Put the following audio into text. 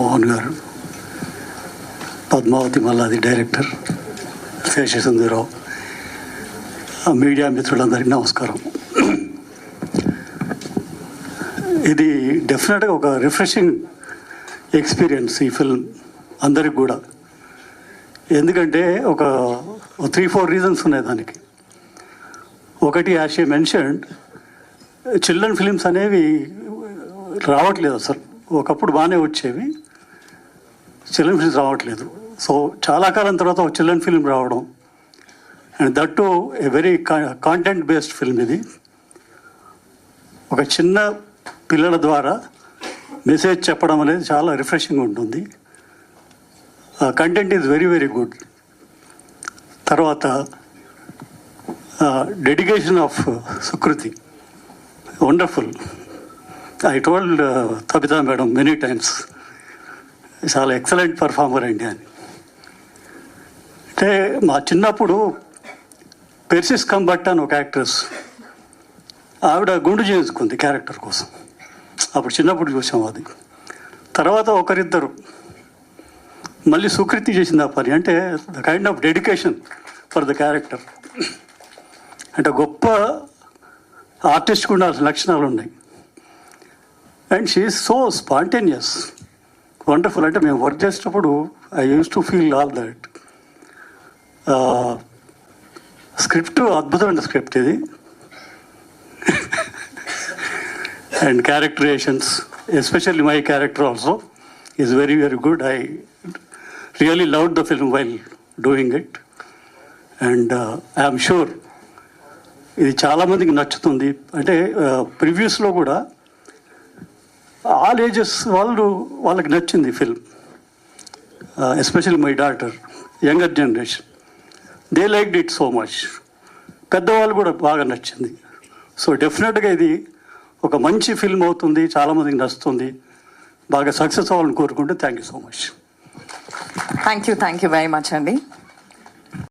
Mohan garu Padmavathi Malladi director Seshasundararao media మిత్రులందరికీ నమస్కారం. ఇది డెఫినెట్గా ఒక రిఫ్రెషింగ్ ఎక్స్పీరియన్స్ ఈ ఫిల్మ్ అందరికి కూడా. ఎందుకంటే ఒక త్రీ ఫోర్ రీజన్స్ ఉన్నాయి దానికి. ఒకటి as I mentioned children films అనేవి రావట్లేదు అసలు. ఒకప్పుడు బాగానే వచ్చేవి. చిల్డ్రన్ ఫిల్మ్స్ రావట్లేదు. సో చాలా కాలం తర్వాత ఒక చిల్డ్రన్ ఫిల్మ్ రావడం. And that too a very content based film ఇది. ఒక చిన్న పిల్లల ద్వారా మెసేజ్ చెప్పడం అనేది చాలా రిఫ్రెషింగ్ ఉంటుంది. Content is very very good తర్వాత dedication of Sukriti wonderful I told Tabitha madam many times చాలా ఎక్సలెంట్ పర్ఫార్మర్ అండి అని అంటే మా చిన్నప్పుడు పెర్సిస్ కంబట్ అని ఒక యాక్ట్రెస్. ఆవిడ గుండు చేసుకుంది క్యారెక్టర్ కోసం. అప్పుడు చిన్నప్పుడు చూసాం అది. తర్వాత ఒకరిద్దరు మళ్ళీ సుకృతి చేసింది ఆ పని. అంటే the kind of dedication for the character అంటే గొప్ప ఆర్టిస్ట్కి ఉండాల్సిన లక్షణాలు ఉన్నాయి. And she so spontaneous wonderful అంటే మేము వర్క్ చేసేటప్పుడు I use to feel all that script అద్భుతమైన స్క్రిప్ట్ ఇది. And characterisations especially my character also is very very good I really love the film while doing it and I'm sure ఇది చాలామందికి నచ్చుతుంది. అంటే uh, ప్రివ్యూస్లో కూడా all ages వాళ్ళు వాళ్ళకి నచ్చింది film especially my daughter younger generation they like it so much పెద్దవాళ్ళు కూడా బాగా నచ్చింది. సో డెఫినెట్గా ఇది ఒక మంచి ఫిల్మ్ అవుతుంది చాలామందికి నచ్చుతుంది. బాగా సక్సెస్ అవ్వాలని కోరుకుంటే thank you so much thank you thank you very much అండి